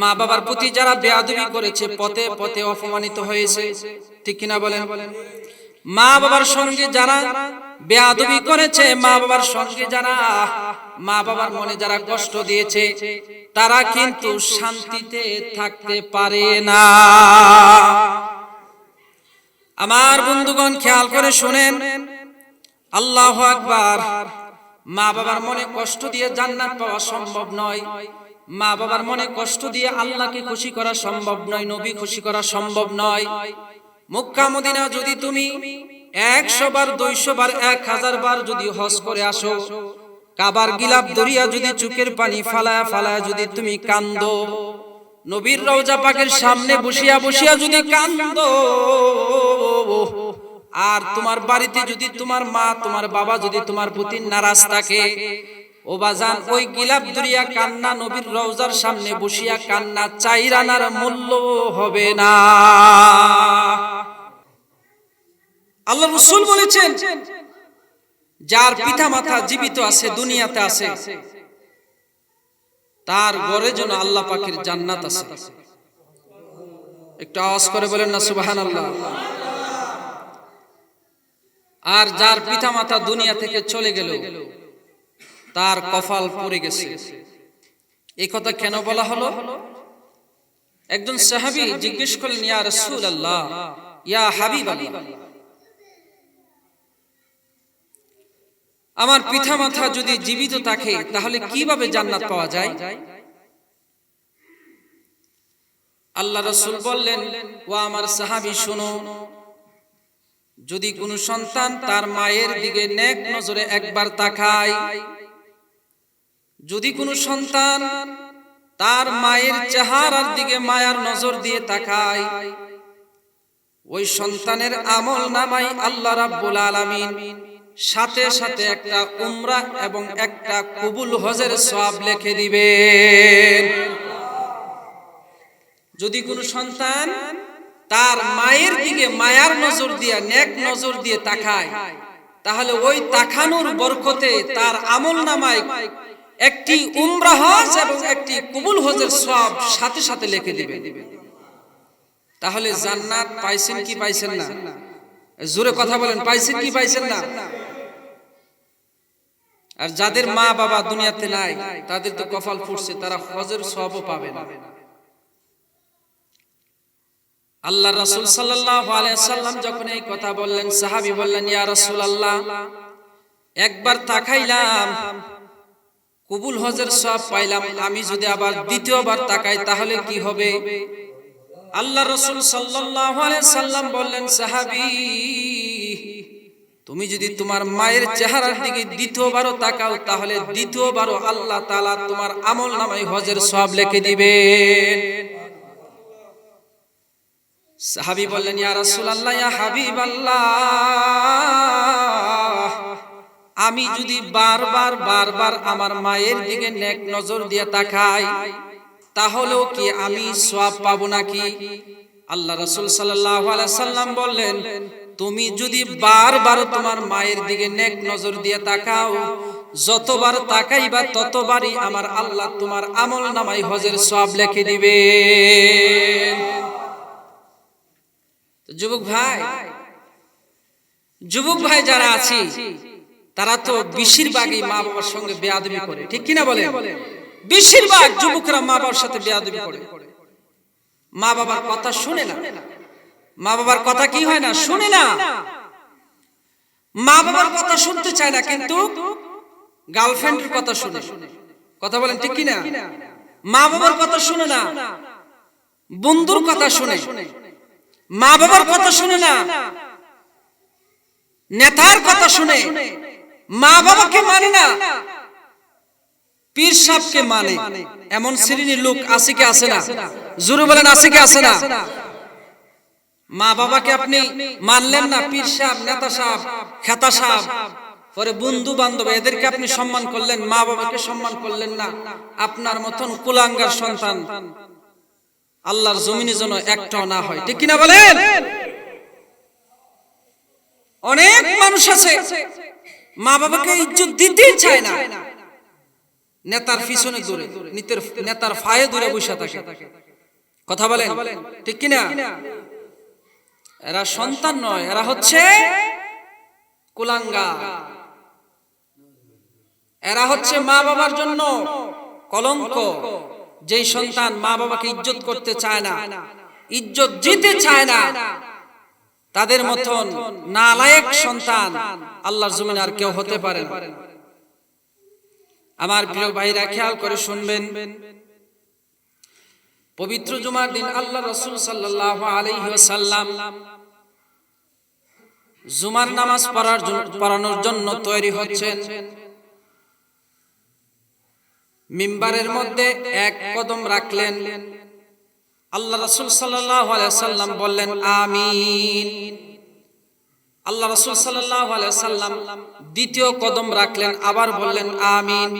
মা বাবার প্রতি যারা বেয়াদবি করেছে, পথে পথে অপমানিত হয়েছে। ঠিক কিনা বলেন? মা বাবার সঙ্গে যারা বেয়াদবি করেছে মা বাবার সঙ্গে যারা মা বাবার মনে যারা কষ্ট দিয়েছে, তারা কিন্তু শান্তিতে থাকতে পারে না। আমার বন্ধুগণ, খেয়াল করে শুনেন। আল্লাহ আকবার মা বাবার মনে কষ্ট দিয়ে জান্নাত পাওয়া সম্ভব নয়। মা বাবার মনে কষ্ট দিয়ে আল্লাহকে খুশি করা সম্ভব নয়, নবী খুশি করা সম্ভব নয়। মক্কা, মদিনা যদি তুমি একশো বার, দুইশো বার, এক হাজার বার যদি হজ করে আসো, কাবার গিলাপ দরিয়া যদি চুকের পানি ফালায়া ফালায়া যদি তুমি কান্দ, নবীর রওজা পাকের সামনে বসিয়া বসিয়া যদি কান্দো, আর তোমার বাড়িতে যদি তোমার মা, তোমার বাবা যদি তোমার প্রতি নারাজ থাকে ও বাজান, ওই গিলাপ দরিয়া কান্না নবীর রওজার সামনে বসিয়া কান্না, চাইরানার মূল্য হবে না। আল্লাহ রসুল বলেছেন, যার পিতা মাতা জীবিত আছে, দুনিয়াতে আছে, তার গড়ে যেন আল্লাহ পাখির জান্নাত আছে। একটু আওয়াজ করে বলেন না সুবাহান আল্লাহ আর যার পিতা মাতা দুনিয়া থেকে চলে গেল তার কফাল পড়ে গেছে। এই কথা কেন বলা হলো? একজন সাহাবি জিজ্ঞেস করলেন, ইয়া রসুল আল্লাহ ইয়া হাবিব আমার পিতা মাতা যদি জীবিত থাকে, তাহলে কীভাবে জান্নাত পাওয়া যায়? আল্লাহ রসুল বললেন ও আমার সাহাবি, শোনো, যদি কোনো সন্তান তার মায়ের দিকে নেক নজরে একবার তাকায় যদি কোনো সন্তান তার মায়ের চেহারার দিকে মায়ার নজর দিয়ে তাকায়, ওই সন্তানের আমল নামাই আল্লাহ রাব্বুল আলামিন সাথে সাথে একটা উমরা এবং একটা কবুল হজের সওয়াব লিখে দিবেন। যদি কোনো সন্তান তার মায়ের দিকে মায়ার নজর দিয়ে, নেক নজর দিয়ে তাকায়, তাহলে ওই তাকানোর বরকতে তার আমল নামায় একটি উমরা হজ এবং একটি কবুল হজের সব সাথে সাথে লিখে দিবে তাহলে জান্নাত পাইছেন কি পাইছেন না? জোরে কথা বলেন, পাইছেন কি পাইছেন না? আর যাদের মা বাবা দুনিয়াতে নাই, তাদের তো কপাল ফুটছে, তারা হজের সবও পাবে না। আল্লাহ রাসূল সাল্লাল্লাহু আলাইহি সাল্লাম যখন এই কথা বললেন, সাহাবী বললেন, ইয়া রাসূলুল্লাহ, একবার তাকাইলাম কবুল হজের সব পাইলাম। আমি যদি আবার দ্বিতীয়বার তাকাই, তাহলে কি হবে? আল্লাহ রসুল সাল্লাম বললেন, সাহাবি, তুমি যদি তোমার মায়ের চেহারার দিকে দ্বিতীয়বারও তাকাও, তাহলে দ্বিতীয়বারও আল্লাহ তালা তোমার আমল নামাই হজের সব লিখে দিবেন। সাহাবি বললেন, ইয়া রাসূলুল্লাহ, ইয়া হাবিবাল্লাহ আমি যদি বারবার বারবার আমার মায়ের দিকে নেক নজর দিয়ে তাকাই, তাহলেও কি আমি সওয়াব পাবো নাকি? আল্লাহ রাসূল সাল্লাল্লাহু আলাইহি সাল্লাম বললেন, তুমি যদি বারবার তোমার মায়ের দিকে নেক নজর দিয়ে তাকাও, যতবার তাকাইবা ততবারই আমার আল্লাহ তোমার আমল নামাই হজের সওয়াব লিখে দিবেন। যুবক ভাই যুবক ভাই যারা আছি তারা তো বেশিরভাগই মা বাবার সঙ্গে বেয়াদবি করে ঠিক কিনা বলে বেশিরভাগ যুবকরা মা বাবার সাথে বেয়াদবি করে। মা বাবার কথা শুনে না। মা বাবার কথা কি হয় না? শুনে না। মা বাবার কথা শুনতে চায় না কিন্তু গার্লফ্রেন্ডের কথা শুনে। কথা বলেন ঠিক কিনা? মা বাবার কথা শুনে না। বন্ধুর কথা শুনে। মা বাবার কথা শুনে না। নেতার কথা শুনে। মা বাবাকে মানে না। পীর সাহকে মানে। এমন শ্রেণির লোক আছে কি আছে না? জোরে বলেন, আছে কি আছে না? মা বাবাকে আপনি মানলেন না, পীর সাহেব, নেতা সাহেব, খেতা সাহেব, পরে বন্ধু বান্ধব, এদেরকে আপনি সম্মান করলেন, মা বাবাকে সম্মান করলেন না। আপনার মতন কুলাঙ্গার সন্তান আল্লাহর জমিনের জন্য একটাও না হয়। ঠিক কিনা বলেন? অনেক মানুষ আছে। মা বাবাকে ইজ্জত দিতেই চায় না। নেতার পিছনে দূরে নিতের নেতার ফায়ে দূরে বসে থাকে। কথা বলেন? ঠিক কিনা? এরা সন্তান নয় এরা হচ্ছে কুলাঙ্গা। এরা হচ্ছে মা বাবার জন্য কলঙ্ক। যেই সন্তান মা বাবাকে ইজ্জত করতে চায় না। ইজ্জত দিতে চায় না। তাদের মতন নালায়েক সন্তান আল্লাহর জমিনে আর কেউ হতে পারে না। আমার প্রিয় ভাইরা খেয়াল করে শুনবেন। পবিত্র জুমার দিন আল্লাহ রসুল সাল্লাহ আলাইসাল্লাম জুমার নামাজ পড়ার পড়ানোর জন্য তৈরি হচ্ছেন। মিম্বারের মধ্যে এক কদম রাখলেন। আল্লাহ রসুল সাল্লাম বললেন, আমিন। আল্লাহ রসুল সাল্লাহ সাল্লাম দ্বিতীয় কদম রাখলেন, আবার বললেন, আমিন।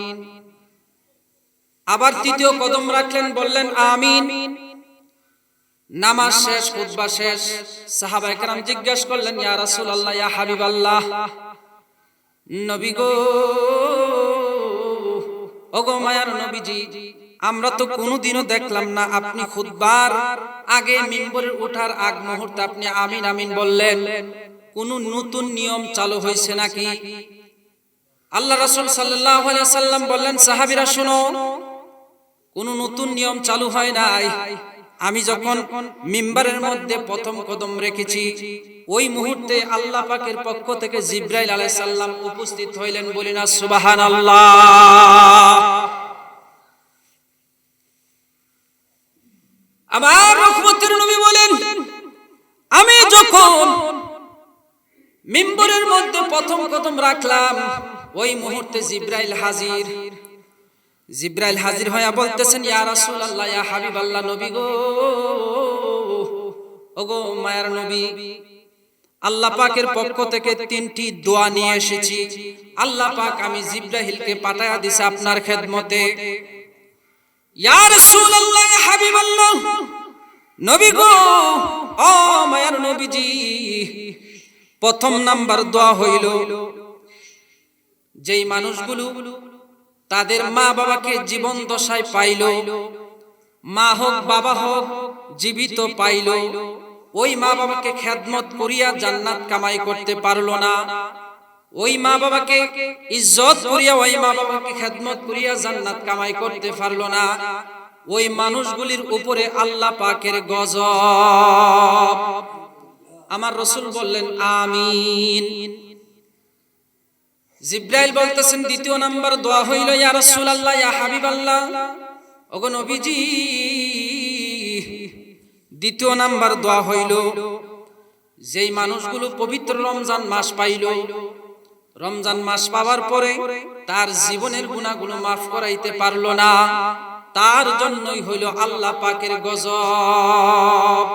আবার তৃতীয় কদম রাখলেন, বললেন, আমিন। নামাজ শেষ, খুতবা শেষ, সাহাবা একরাম জিজ্ঞেস করলেন, ইয়া রাসূলুল্লাহ, ইয়া হাবিবাল্লাহ। নবী গো, ওগো মায়ার নবীজি আমরা তো কোনোদিনও দেখলাম না আপনি খুতবার আগে মিম্বরে ওঠার আগ মুহূর্তে আপনি আমিন আমিন বললেন। কোন নতুন নিয়ম চালু হয়েছে নাকি? আল্লাহ রাসূল সাল্লাল্লাহু আলাইহি সাল্লাম বললেন সাহাবীরা শোনো কোন নতুন নিয়ম চালু হয় নাই। আমি যখন মিম্বারের মধ্যে প্রথম কদম রেখেছি ওই মুহূর্তে আল্লাহ পাকের পক্ষ থেকে জিব্রাইল আলাইহিস সালাম উপস্থিত হইলেন বলি না সুবহানাল্লাহ। আমার রহমতের নবী বলেন, আমি যখন মিম্বরের মধ্যে প্রথম কদম রাখলাম, ওই মুহূর্তে জিব্রাইল হাজির। জিব্রাইল হাজির হইয়া বলতেছেন, ইয়া রাসূলুল্লাহ, ইয়া হাবিবাল্লাহ, নবী গো। ওগো মায়ার নবী, আল্লাহ পাকের পক্ষ থেকে তিনটি দোয়া নিয়ে এসেছি। আল্লাহ পাক আমি জিব্রাইলকে পাঠায়া দিছে আপনার খেদমতে। প্রথম নাম্বার দোয়া হইল, যেই মানুষগুলো তাদের মা বাবাকে জীবন দশায় পাইল, মা হোক, বাবা হোক, জীবিত পাইল, ওই মা বাবাকে খেদমত করিয়া জান্নাত কামাই করতে পারল না। ওই মা বাবাকে ইজ্জত করিয়া, ওই মা বাবাকে খেদমত করিয়া জান্নাত কামাই করতে পারল না। ওই মানুষগুলির উপরে আল্লাহ পাকের গজব। আমার রসুল বললেন, আমিন। জিব্রাইল বলতেছেন, দ্বিতীয় নাম্বার দোয়া হইল, ইয়া রাসূলুল্লাহ, ইয়া হাবিবাল্লাহ। ওগো নবীজি, দ্বিতীয় নাম্বার দোয়া হইল, যেই মানুষগুলো পবিত্র রমজান মাস পাইল রমজান মাস পাওয়ার পরে তার জীবনের গুণাগুলো মাফ করাইতে পারল না। তার জন্যই হইল আল্লাহ পাকের গজব।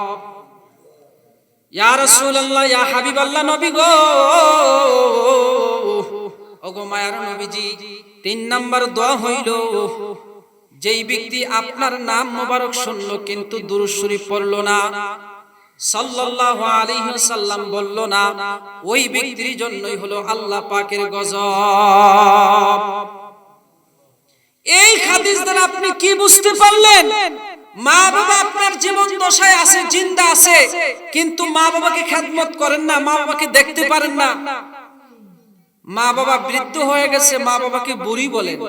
ইয়া রাসূলুল্লাহ, ইয়া হাবিবাল্লাহ, নবী গো। ওগো মায়ার নবীজি, তিন নাম্বার দোয়া হইল, যেই ব্যক্তি আপনার নাম মোবারক শুনলো কিন্তু দুরূদ শরীফ পড়ল না সাল্লাল্লাহু আলাইহি সাল্লাম বলল, না, ওই ব্যক্তির জন্যই হলো আল্লাহ পাকের গজব। এই হাদিস দ্বারা আপনি কি বুঝতে পারলেন? মা বাবা আপনার জীবন দশায় আছে, জিন্দা আছে, কিন্তু মা বাবাকে খেদমত করেন না মা বাবাকে দেখতে পারেন না। মা বাবা বৃদ্ধ হয়ে গেছে মা বাবাকে বুড়ি বলেন।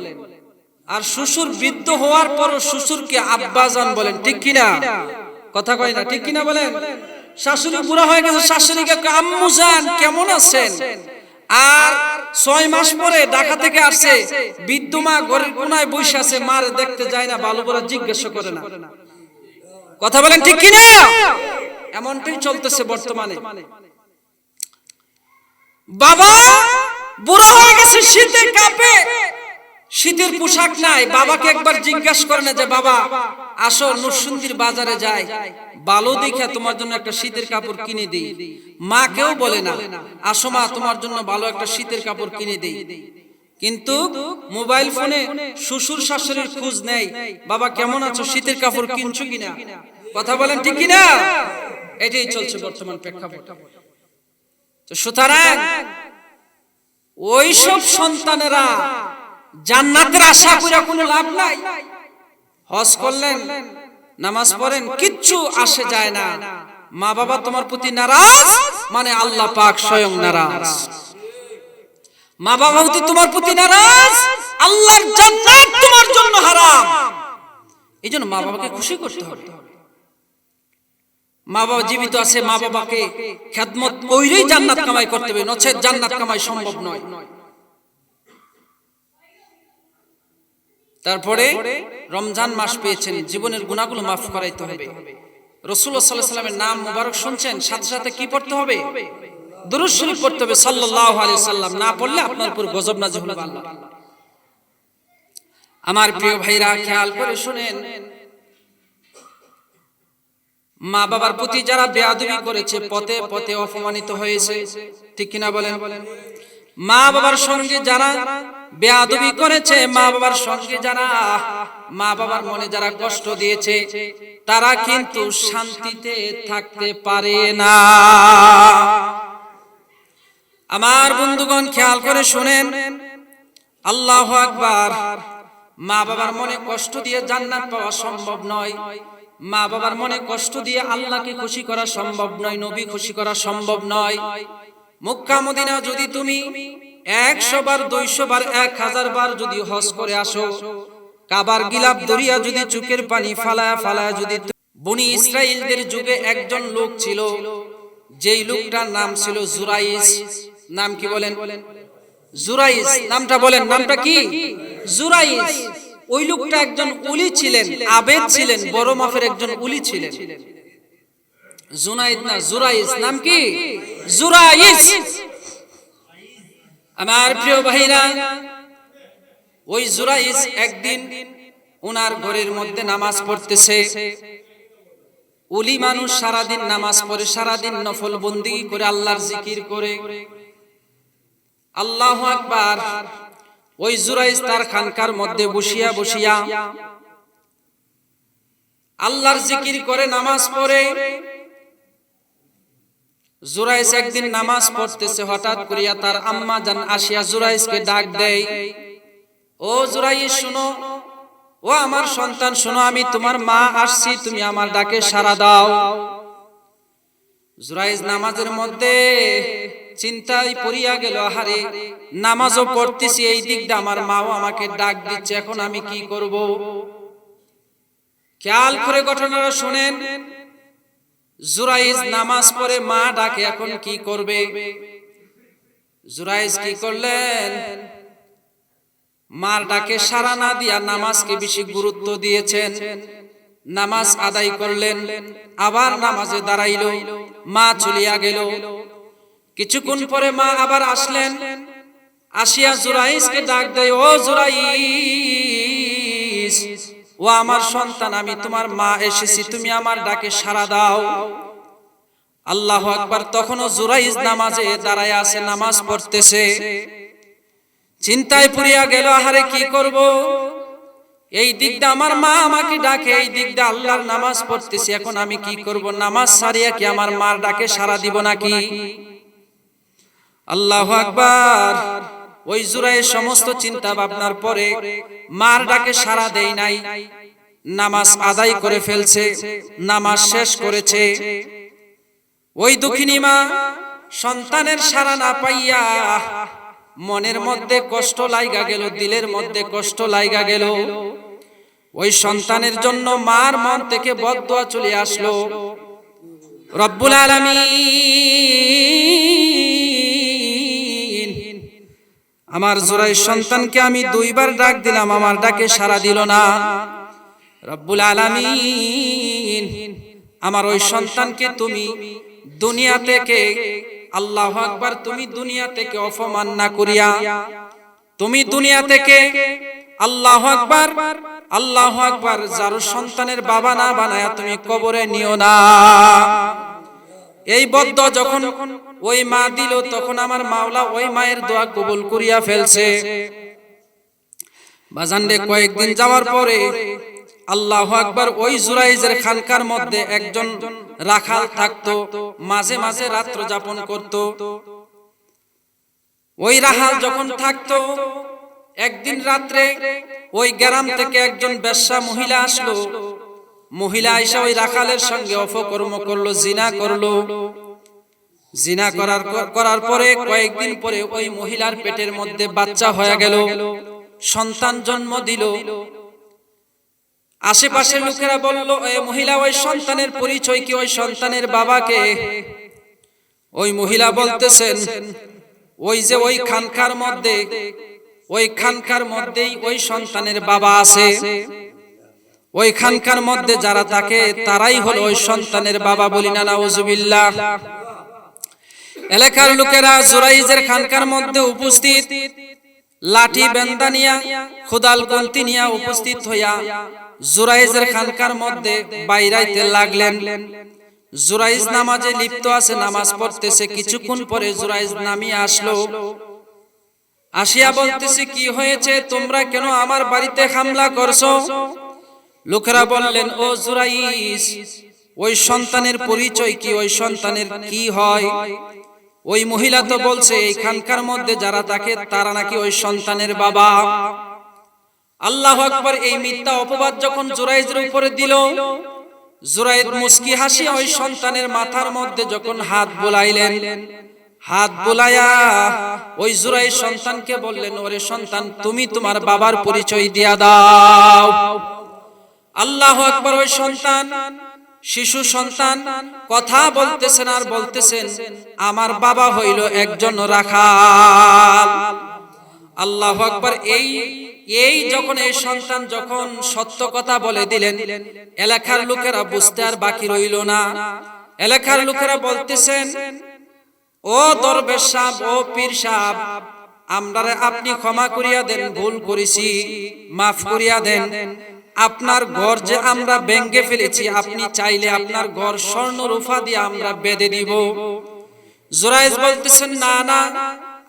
আর শ্বশুর বৃদ্ধ হওয়ার পর শ্বশুরকে আব্বাজান বলেন, ঠিক কিনা? কথা কয় না ঠিক কিনা বলেন? শাশুড়ি বুড়া হয়ে গেছে শাশুড়িকে আম্মু জান কেমন আছেন? আর ছয় মাস পরে ঢাকা থেকে আসছে বৃদ্ধ মা ঘরের কোনায় বসে আছে মার দেখতে যায় না ভালো করে জিজ্ঞাসা করে না। কথা বলেন ঠিক কিনা? এমনটাই চলতেছে বর্তমানে। বাবা বুড়া হয়ে গেছে শীতে কাঁপে। শীতের পোশাক নাই, বাবাকে একবার জিজ্ঞাসা করে না যে, বাবা, আসো নরসুন্দির বাজারে যাই। ভালো দেখে তোমার জন্য একটা শীতের কাপড় কিনে দেই। মা কেউ বলে না, আসো মা, তোমার জন্য ভালো একটা শীতের কাপড় কিনে দেই। কিন্তু মোবাইল ফোনে শ্বশুর শাশুড়ির খোঁজ নেই, বাবা, কেমন আছো? শীতের কাপড় কিনছো কিনা? কথা বলেন ঠিক কিনা? এটাই চলছে বর্তমান প্রেক্ষাপট। তো সুতরাং, ওইসব সন্তানেরা জান্নাতের আশা করে কোনো লাভ নাই। হজ করলেন, নামাজ পড়েন, কিচ্ছু আসে যায় না। মা বাবা তোমার প্রতি নারাজ মানে আল্লাহ পাক স্বয়ং নারাজ। মা বাবা প্রতি তোমার প্রতি নারাজ, আল্লাহর জান্নাত তোমার জন্য হারাম। এই জন্য মা বাবাকে খুশি করতে হবে। মা বাবা জীবিত আছে মা বাবাকে খেদমত কইরেই জান্নাত কামাই করতে হবে, নচেত জান্নাত কামাই সম্ভব নয়। তারপরে রমজান মাস পেয়েছেন জীবনের গুণাগুলো মাফ করাইতে হবে। রসুল্লাহ সাল্লাহ সাল্লামের নাম মুবারক শুনছেন সাথে সাথে কি পড়তে হবে? দুরুদ শরীফ পড়তে হবে সাল্লাল্লাহু আলাইহি সাল্লাম না পড়লে আপনার উপর গজব নাযিল হবে। আল্লাহ আমার প্রিয় ভাইরা খেয়াল করে শুনেন। মা বাবার প্রতি যারা বেয়াদবি করেছে পথে পথে অপমানিত হয়েছে। ঠিক কিনা বলেন? মা বাবার সঙ্গে যারা বেয়াদবি করেছে মা বাবার সঙ্গে যারা মা বাবার মনে যারা কষ্ট দিয়েছে, তারা কিন্তু শান্তিতে থাকতে পারে না। আমার বন্ধুগণ, খেয়াল করে শুনেন, আল্লাহ আকবার মা বাবার মনে কষ্ট দিয়ে জান্নাত পাওয়া সম্ভব নয়। মা বাবার মনে কষ্ট দিয়ে আল্লাহকে খুশি করা সম্ভব নয়, নবী খুশি করা সম্ভব নয়। মক্কা, মদিনা যদি তুমি একশো বার দুইশো বার এক হাজার বার যদি হজ করে আসো, কাবার গিলাপ দরিয়া যদি চুকের পানি ফালায়া ফালায়া যদি বনি ইসরায়েলদের যুগে একজন লোক ছিল, যেই লোকটার নাম ছিল জুরাইস নাম কি বলেন? জুরাইস নামটা বলেন। নামটা কি? জুরাইস ওই লোকটা একজন উলি ছিলেন, আবেদ ছিলেন, বড় মাফের একজন উলি ছিলেন। জুনাইদ না জুরাইস নাম কি? জুরাইস আমার প্রিয় ভাইরা, ওই জুরাইস একদিন ওনার ঘরের মধ্যে নামাজ পড়তেছে। উলি মানুষ সারাদিন নামাজ পড়ে, সারাদিন নফল বন্দি করে আল্লাহর জিকির করে। আল্লাহ আকবার, ওই জুরাইস তার খানকার মধ্যে বসিয়া বসিয়া আল্লাহর জিকির করে নামাজ পড়ে। জুরাইস একদিন নামাজ পড়তেছে হঠাৎ করিয়া তার আম্মা জান আসিয়া জুরাইসকে ডাক দেয়। ও জুরাইস শুনো ও আমার সন্তান শোনো আমি তোমার মা আসছি তুমি আমার ডাকে সাড়া দাও। জুরাইজ নামাজের মধ্যে চিন্তায় পড়িয়া গেল হারে নামাজও পড়তেছি এই দিক দিয়ে আমার মাও আমাকে ডাক দিচ্ছে এখন আমি কি করব? খেয়াল করে ঘটনাটা শুনেন। জুরাইজ নামাজ পড়ে মা ডাকে এখন কি করবে? জুরাইজ কি করলেন? মার ডাকে সারা না দিয়া নামাজকে বেশি গুরুত্ব দিয়েছেন? নামাজ আদায় করলেন আবার নামাজে দাঁড়াইল মা চলিয়া গেল। কিছুক্ষণ পরে মা আবার আসলেন। আসিয়া জুরাইজকে ডাক দেয় ও জুরাইস ও আমার সন্তান, আমি তোমার মা এসেছি, তুমি আমার ডাকে সাড়া দাও। আল্লাহ আকবার, তখনও জুরাইজ নামাজে দাঁড়ায় আছে, নামাজ পড়তেছে। চিন্তায় পড়িয়া গেল, আহারে কি করব? এই দিকটা আমার মা আমাকে ডাকে, এই দিকটা আল্লাহর নামাজ পড়তেছি, এখন আমি কি করব? নামাজ সারিয়া কি আমার মার ডাকে সারা দিব নাকি? আল্লাহ আকবার। ওই জুরায়ের সমস্ত চিন্তা ভাবনার পরে মার ডাকে সারা দেই নাই। নামাজ আদায় করে ফেলছে, নামাজ শেষ করেছে। ওই দুঃখিনী মা সন্তানের সারা না পাইয়া মনের মধ্যে কষ্ট লাইগা গেল, দিলের মধ্যে কষ্ট লাইগা গেল। ওই সন্তানের জন্য মার মন থেকে বদদোয়া চলে আসলো। রব্বুল আলামিন আমার জোরাই সন্তানকে আমি দুইবার ডাক দিলাম, আমার ডাকে সারা দিল না। রব্বুল আলামিন, আমার ওই সন্তানকে তুমি দুনিয়া থেকে, আল্লাহ আকবার, তুমি দুনিয়া থেকে অপমান না করিয়া, তুমি দুনিয়া থেকে আল্লাহ আকবার আল্লাহ আকবার, যার সন্তানের বাবা না বানায়া তুমি কবরে নিও না। এই বদ্ধ যখন ওই মা দিল, তখন আমার মাওলা ওই মায়ের দোয়া কবুল করিয়া ফেলছে। বাজানরে কয়েকদিন যাওয়ার পরে আল্লাহ আকবার ওই জুরাইজের খানকার মধ্যে একজন রাখাল থাকতো, মাঝে মাঝে রাত্র যাপন করত। ওই রাখাল যখন থাকতো, একদিন রাত্রে ওই গ্রাম থেকে একজন বেশ্যা মহিলা আসলো। মহিলা আইসা ওই রাখালের সঙ্গে অপকর্ম করল, জিনা করল। জিনা করার করার পরে কয়েকদিন পরে ওই মহিলার পেটের মধ্যে বাচ্চা হয়ে গেল। সন্তান জন্ম দিল। আশেপাশের লোকেরা বলল ওই মহিলা, ওই সন্তানের পরিচয় কি? ওই সন্তানের বাবাকে? ওই মহিলা বলতেছেন, ওই যে ওই খানকার মধ্যে, ওই খানকার মধ্যেই ওই সন্তানের বাবা আছে। ওই খানকার মধ্যে যারা থাকে, তারাই হলো ওই সন্তানের বাবা বলি না, নাউজুবিল্লাহ। এলাকার লোকেরা জোরাইজের খানকার মধ্যে উপস্থিত। লাঠি বেন্দা নিয়া, খুদাল গন্তি নিয়া উপস্থিত হইয়া জুরাইজের খানকার মধ্যে বাইরাইতে লাগলেন। জুরাইজ নামাজে লিপ্ত আছে, নামাজ পড়তেছে। কিছুক্ষণ পরে জুরাইজ নামিয়ে আসলো। আসিয়া বলতেছে, কি হয়েছে? তোমরা কেন আমার বাড়িতে হামলা করছ? লোকেরা বললেন, ও জুরাইজ ওই সন্তানের পরিচয় কি? ওই সন্তানের কি হয়? ওই মহিলা তো বলছে এইখানকার মধ্যে যারা থাকে, তারা নাকি ওই সন্তানের বাবা। আল্লাহ আকবর, এই মিথ্যা অপবাদ যখন জুরাইজের উপরে দিল জুরাইদ মুস্কি হাসি ওই সন্তানের মাথার মধ্যে যখন হাত বোলাইলেন, হাত বুলাইয়া ওই জুরাই সন্তানকে বললেন, ওরে সন্তান, তুমি তোমার বাবার পরিচয় দিয়া দাও। আল্লাহ আকবর ওই সন্তান, শিশু সন্তান, কথা বলতেছেন আর বলতেছেন, আমার বাবা হইল একজন রাখাল। আল্লাহ আকবর এই এই যখন এই সন্তান যখন সত্য কথা বলে দিলেন, এলাকার লোকেরা বুঝতে আর বাকি রইল না। এলাকার লোকেরা বলতেছেন, ও দরবেশ সাহেব, ও পীর সাহেব আমরা আপনি ক্ষমা করিয়া দেন, ভুল করেছি, মাফ করিয়া দেন। আপনার ঘর যে আমরা ব্যঙ্গে ফেলেছি আপনি চাইলে আপনার ঘর স্বর্ণ রূফা দিয়ে আমরা বেঁধে দিব। জোরাইজ বলতেছেন না না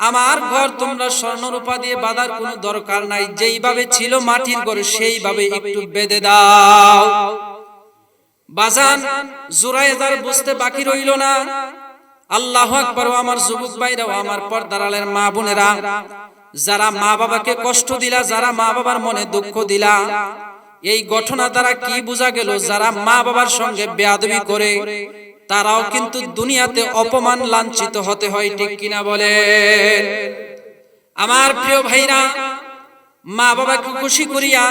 আমার ঘর তোমরা স্বর্ণ রূপা দিয়ে বাঁধার কোনো দরকার নাই। যেইভাবে ছিল মাটির ঘর সেইভাবে একটু বেঁধে দাও। বাজান জোরাইজ আর বুঝতে বাকি রইল না। আল্লাহ আকবর আমার যুবক ভাইরাও আমার পর্দারালের মা বোনেরা যারা মা বাবাকে কষ্ট দিলা যারা মা বাবার মনে দুঃখ দিলা এই ঘটনা দ্বারা কি বোঝা গেল যারা মা বাবার সঙ্গে বেয়াদবি করে, তারাও কিন্তু দুনিয়াতে অপমান লাঞ্ছিত হতে হয়, ঠিক কিনা বলে আমার প্রিয় ভাইরা, মা বাবাকে খুশি করিয়া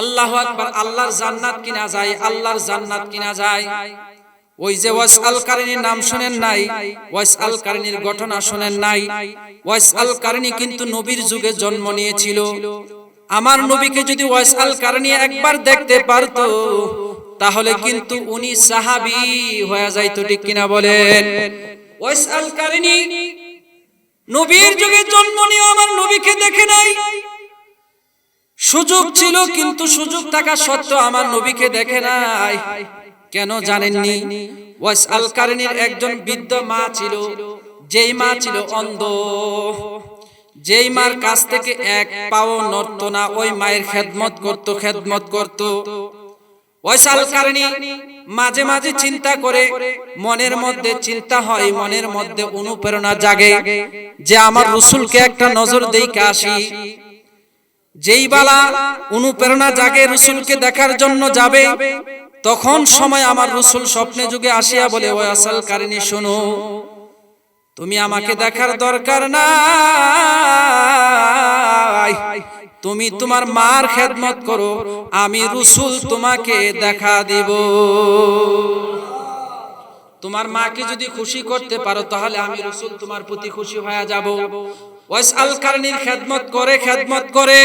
আল্লাহ আকবার আল্লাহর জান্নাত কিনা যায়, আল্লাহর জান্নাত কিনা যায়। ওই যে ওয়াস আল কারিনীর নাম শুনেন নাই, ওয়াস আল কারিনীর ঘটনা শুনেন নাই, ওয়াস আল কারিনী কিন্তু নবীর যুগে জন্ম নিয়েছিল। আমার নবীকে যদি ওয়াস আল কারিনী একবার দেখতে পারতো, তাহলে কিন্তু উনি সাহাবি হয়ে যাইতো, ঠিক কিনা বলেন? ওয়াস আল কারিনী নবীর যুগে জন্ম নিয়ে আমার নবীকে দেখে নাই। সুযোগ ছিল, কিন্তু সুযোগ থাকা সত্ত্বেও আমার নবীকে দেখে নাই। কেন জানেননি? ওয়াস আল কারিনীর একজন বৃদ্ধ মা ছিল, যেই মা ছিল অন্ধ। যেই মার কাছ থেকে এক পাও নড়তো না ওই মায়ের খেদমত করত খেদমত করত। ওয়াস আল কারিনী মাঝে মাঝে চিন্তা করে মনের মধ্যে চিন্তা হয় মনের মধ্যে অনুপ্রেরণা জাগে যে আমার রসুলকে একটা নজর দেই আসি যেই বালা অনুপ্রেরণা জাগে রসুলকে দেখার জন্য যাবে তখন সময় আমার রসুল স্বপ্নে যুগে আসিয়া বলে ওই আসাল কারিনী শোনো। তুমি আমাকে দেখার দরকার নাই। তুমি তোমার মার খেদমত করো আমি রসুল তোমাকে দেখা দিব। তোমার মাকে যদি খুশি করতে পারো তাহলে আমি রসুল তোমার প্রতি খুশি হয়ে যাব। ওয়াইস আল কারনির খেদমত করে খেদমত করে।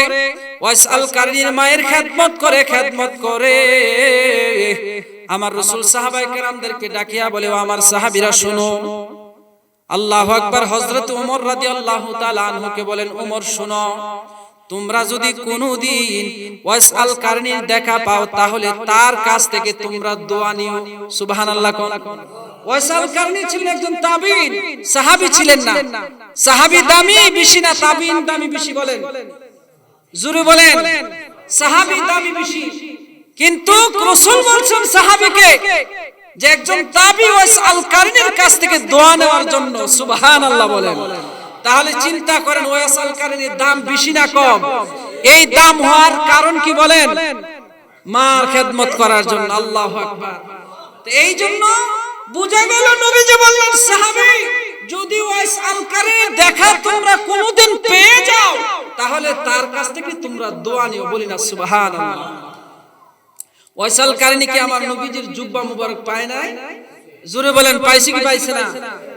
ওয়াইস আল কারনির মায়ের খেদমত করে খেদমত করে। আমার রসুল সাহাবাই কেরামদেরকে ডাকিয়া বলে আমার সাহাবিরা শুনো। আল্লাহ আকবার হজরত উমর রাদি আল্লাহ আনহুকে বলেন, উমর, শুনো, তোমরা যদি কোনোদিন ওয়াইস আল কারনির দেখা পাও, তাহলে তার কাছ থেকে তোমরা দোয়া নিও। সুবহানাল্লাহ কোন। ছিলেন একজন তাবিন, সাহাবী ছিলেন না। সাহাবী দামি বেশি না, তাবিন দামি বেশি বলেন। জোরে বলেন, সাহাবী দামি বেশি। কিন্তু রাসূল সাহাবীকে যে একজন তাবি ওয়াইস আল কারনির কাছ থেকে দোয়া নেওয়ার জন্য, সুবহানাল্লাহ বলেন। তাহলে চিন্তা করেন ওয়াসাল কারিনীর দাম বেশি না কম? এই দাম হওয়ার কারণ কি বলেন? মার খেদমত করার জন্য, আল্লাহ আকবার। তো এই জন্য বুঝা গেল নবী যে বললেন, সাহাবী, যদি ওয়াইস আলকারের দেখা তোমরা কোনোদিন পেয়ে যাও, তাহলে তার কাছ থেকে তোমরা দোয়া নিও। বলি না, সুবহানাল্লাহ। ওয়াইসাল কারিনী কি আমার নবীজির জুব্বা মুবারক পায় নাই? জোরে বলেন, পাইছে কি পাইছে না?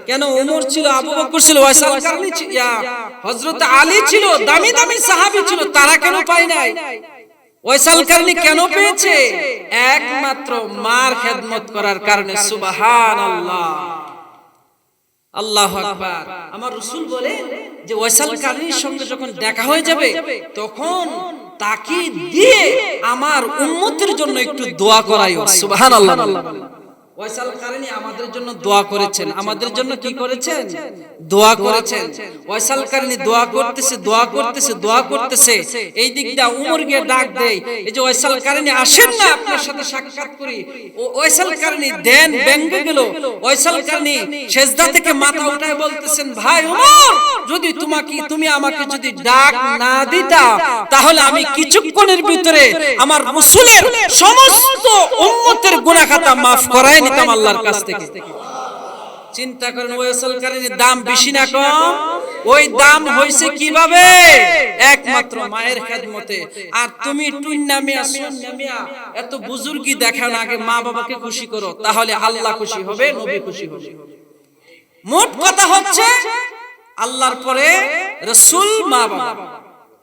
কেন ওমর ছিল, আবু বকর ছিল ওয়াইসাল কারিনী ইয়া, হযরত আলী ছিল, দামি দামি সাহাবী ছিল, তারা কেন পায় নাই? ওয়াইসাল কারিনী কেন পেয়েছে? একমাত্র মার খেদমত করার কারণে, সুবহানাল্লাহ। আল্লাহ আকবার। আমার রসুল বলে যে ওয়াইসাল কারিনীর সঙ্গে যখন দেখা হয়ে যাবে, তখন তাকে দিয়ে আমার উন্মতির জন্য একটু দোয়া করাই সুবহানাল্লাহ ওয়াইসাল কারিনী আমাদের জন্য দোয়া করেছেন। আমাদের জন্য কি করেছেন? দোয়া করেছেন। ওয়াইসাল দোয়া করতেছে দোয়া করতেছে দোয়া করতেছে। এই দিকটা উমর গিয়ে ডাক দেয় এই যে ওয়াইসাল আসেন না, আপনার সাথে সাক্ষাৎ করি। ওয়াইসাল দেন গেল। ওয়াইসাল সেজদা থেকে মাথা উঠায় বলতেছেন, ভাই উমর, যদি তোমাকে, তুমি আমাকে যদি ডাক না দিতা, তাহলে আমি কিছুক্ষণের ভিতরে আমার রাসূলের সমস্ত উম্মতের গুনাহ খাতা maaf নিতাম আল্লাহর কাছ থেকে। চিন্তা করেন ওয়াসাল কারিনীর দাম বেশি না কম? ওই দাম হইছে কীভাবে? একমাত্র মায়ের খেদমতে। আর তুমি টুইন্না মিয়া সুন্না মিয়া এত বুজুর্গি দেখান আগে মা বাবাকে খুশি করো তাহলে আল্লাহ খুশি হবে নবী খুশি হবে। মোট কথা হচ্ছে আল্লাহর পরে রসুল মা বাবা।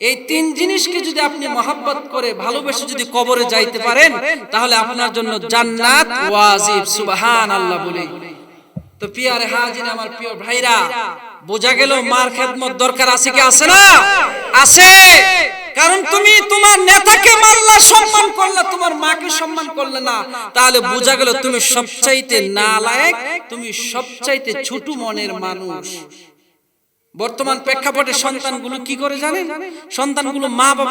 এই তিন জিনিসকে যদি আপনি মহাব্বত করে ভালোবেসে যদি কবরে যাইতে পারেন, তাহলে আপনার জন্য জান্নাত ওয়াজিব সুবহান আল্লাহ বলে। তো পিয়ারে হাজির আমার প্রিয় ভাইরা, বোঝা গেল মার খেদমত দরকার আছে কি আছে না? আছে। কারণ তুমি তোমার নেতাকে মারলা সম্মান করলে, তোমার মাকে সম্মান করলে না। তাহলে বোঝা গেল তুমি সবচাইতে নালায়েক, তুমি সবচাইতে ছোট মনের মানুষ। বর্তমান প্রেক্ষাপটে সন্তানগুলো কি করে জানেন? সন্তানগুলো মা বাবা